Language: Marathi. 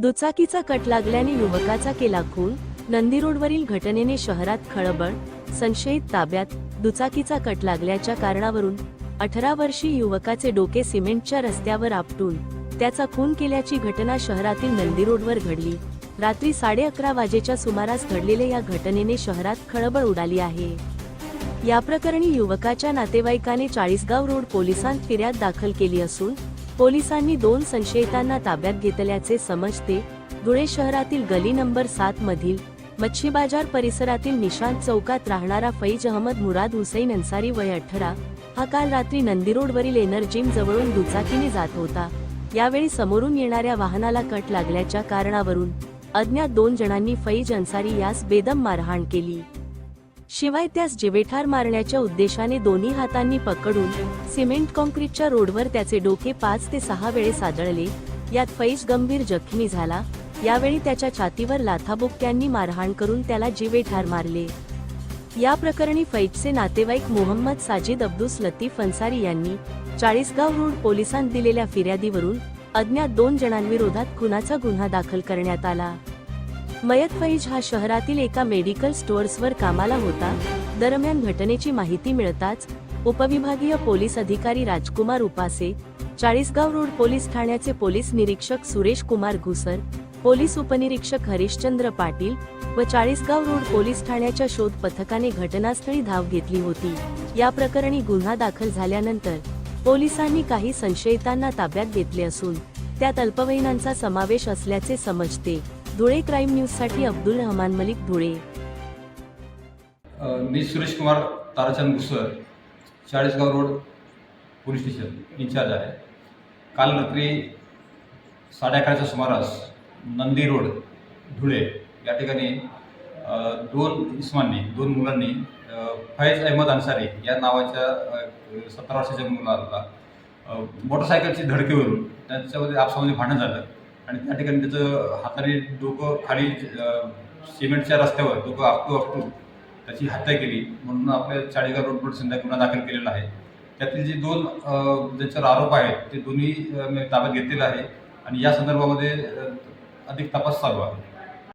दुचाकीचा कट लागल्याने युवकाचा केला खून. नंदी रोडवरील घटनेने शहरात खळबळ संशयित ताब्यात दुचाकीचा कट लागल्याच्या कारणावरून अठरा वर्षी युवकाचे डोके सिमेंटच्या रस्त्यावर आपटून त्याचा खून केल्याची घटना शहरातील नंदी रोडवर घडली. रात्री साडे अकरा वाजेच्या सुमारास घडलेल्या या घटनेने शहरात खळबळ उडाली आहे. या प्रकरणी युवकाच्या नातेवाईकाने चाळीसगाव रोड पोलिसांत फिर्याद दाखल केली असून पोलिसांनी दोन संशयितांना ताब्यात घेतल्याचे समजते. धुळे शहरातील गली नंबर सात मधील मच्छी बाजार परिसरातील निशांत चौकात राहणारा फैज अहमद मुराद हुसैन अन्सारी वय अठरा हा काल रात्री नंदी रोडवरील एनर्जिम जवळून दुचाकीने जात होता. यावेळी समोरून येणाऱ्या वाहनाला कट लागल्याच्या कारणावरून अज्ञात दोन जणांनी फैज अन्सारी यास बेदम मारहाण केली. शिवाय त्यास जिवेठार मारण्याच्या उद्देशाने दोन्ही हातांनी पकडून सिमेंट कॉन्क्रीटच्या रोडवर त्याचे डोके पाच ते सहा वेळेस आदळले यात फैज गंभीर जखमी झाला. यावेळी त्याच्या छातीवर लाथाबुक्क्यांनी मारहाण करून त्याला जिवेठार मारले. या प्रकरणी फैजचे नातेवाईक मोहम्मद साजिद अब्दुस लतीफ अन्सारी यांनी चाळीसगाव रोड पोलिसांत दिलेल्या फिर्यादीवरून अज्ञात दोन जणांविरोधात खुनाचा गुन्हा दाखल करण्यात आला. मयत फैज हा शहरातील एका मेडिकल स्टोअर्सवर कामाला होता. दरम्यान घटनेची माहिती मिळताच उपविभागीय पोलीस अधिकारी राजकुमार उपासे चाळीसगाव रोड पोलीस ठाण्याचे पोलीस निरीक्षक सुरेश कुमार घुसर पोलीस उपनिरीक्षक हरिश्चंद्र पाटील व चाळीसगाव रोड पोलीस ठाण्याच्या शोध पथकाने घटनास्थळी धाव घेतली होती. या प्रकरणी गुन्हा दाखल झाल्यानंतर पोलिसांनी काही संशयितांना ताब्यात घेतले असून त्यात अल्पवयीनांचा समावेश असल्याचे समजते. धुळे क्राईम न्यूजसाठी अब्दुल रहमान मलिक धुळे. मी Suresh Kumar Tarachand Ghusar Chalisgaon road police station in charge आहे. काल रात्री साडे अकराच्या सुमारास नंदी रोड धुळे या ठिकाणी दोन इस्मांनी दोन मुलांनी फैज अहमद अन्सारी या नावाच्या सतरा वर्षाच्या मुलाला मोटरसायकलची धडकेवरून त्यांच्यामध्ये आपसामध्ये भांडण झालं. आणि त्या ठिकाणी त्याचं हाताने डोकं खाली सिमेंटच्या रस्त्यावर डोकं आपटू आपटू त्याची हत्या केली. म्हणून आपल्या चाळीगाव रोड पोलिसांनी गुन्हा दाखल केलेला आहे. त्यातील जे दोन ज्याच्यावर आरोप आहेत ते दोन्ही मी ताब्यात घेतलेले आहे. आणि या संदर्भामध्ये अधिक तपास चालू आहे.